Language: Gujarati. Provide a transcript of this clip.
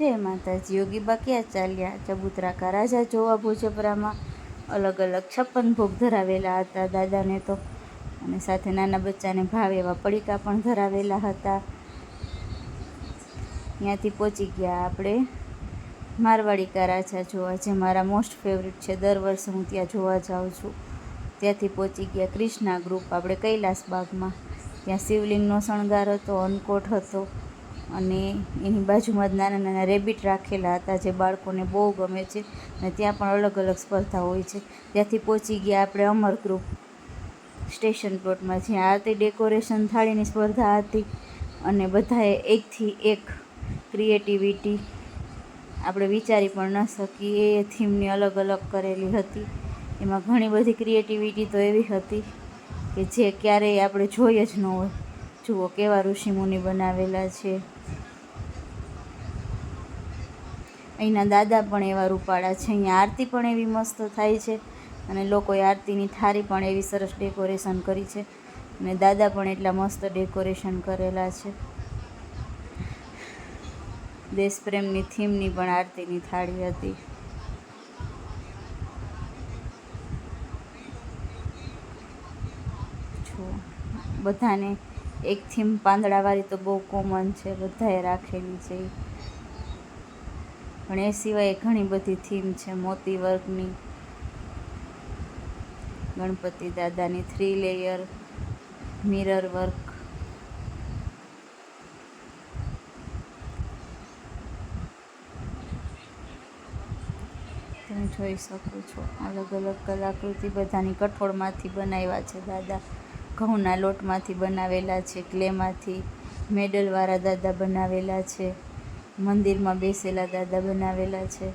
જય માતાજી. યોગી બા ક્યાં ચાલ્યા. ચબૂતરા કા રાજા જોવા ભોજપરામાં અલગ અલગ છપ્પન ભોગ ધરાવેલા હતા દાદાને તો. અને સાથે નાના બચ્ચાને ભાવ એવા પડીકા પણ ધરાવેલા હતા. ત્યાંથી પહોંચી ગયા આપણે મારવાડી કા રાજા જોવા, જે મારા મોસ્ટ ફેવરિટ છે. દર વર્ષે હું ત્યાં જોવા જાઉં છું. ત્યાંથી પહોંચી ગયા ક્રિષ્ના ગ્રુપ, આપણે કૈલાસ બાગમાં. ત્યાં શિવલિંગનો શણગાર હતો, અન્નકોટ હતો. અને એની બાજુમાં જ નાના નાના રેબિટ રાખેલા હતા જે બાળકોને બહુ ગમે છે અને ત્યાં પણ અલગ અલગ સ્પર્ધા હોય છે. ત્યાંથી પહોંચી ગયા આપણે અમર ગ્રુપ સ્ટેશન પ્લોટમાં જ્યાં હતી ડેકોરેશન થાળીની સ્પર્ધા હતી અને બધાએ એકથી એક ક્રિએટિવિટી આપણે વિચારી પણ ન શકીએ. એ થીમની અલગ અલગ કરેલી હતી. એમાં ઘણી બધી ક્રિએટિવિટી તો એવી હતી કે જે ક્યારેય આપણે જોઈ જ ન હોય. જુઓ કેવા ઋષિમુનિ બનાવેલા છે. અહીંના દાદા પણ એવા રૂપાળા છે. અહીંયા આરતી પણ એવી મસ્ત થાય છે અને લોકોએ આરતીની થાળી પણ એવી સરસ ડેકોરેશન કરી છે અને દાદા પણ એટલા મસ્ત ડેકોરેશન કરેલા છે. દેશપ્રેમની થીમની પણ આરતીની થાળી હતી. બધાને એક થીમ પાંદડાવાળી તો બહુ કોમન છે, બધાએ રાખેલી છે. પણ એ સિવાય ઘણી બધી થીમ છે, મોતી વર્કની ગણપતિ દાદાની થ્રી લેયર મિરર વર્ક તમે જોઈ શકો છો અલગ અલગ કલાકૃતિ બધાની કઠોળમાંથી બનાવ્યા છે, દાદા. ઘઉંના લોટમાંથી બનાવેલા છે ક્લેમાંથી મેડલવાળા દાદા બનાવેલા છે મંદિરમાં બેસેલા દાદા બનાવેલા છે.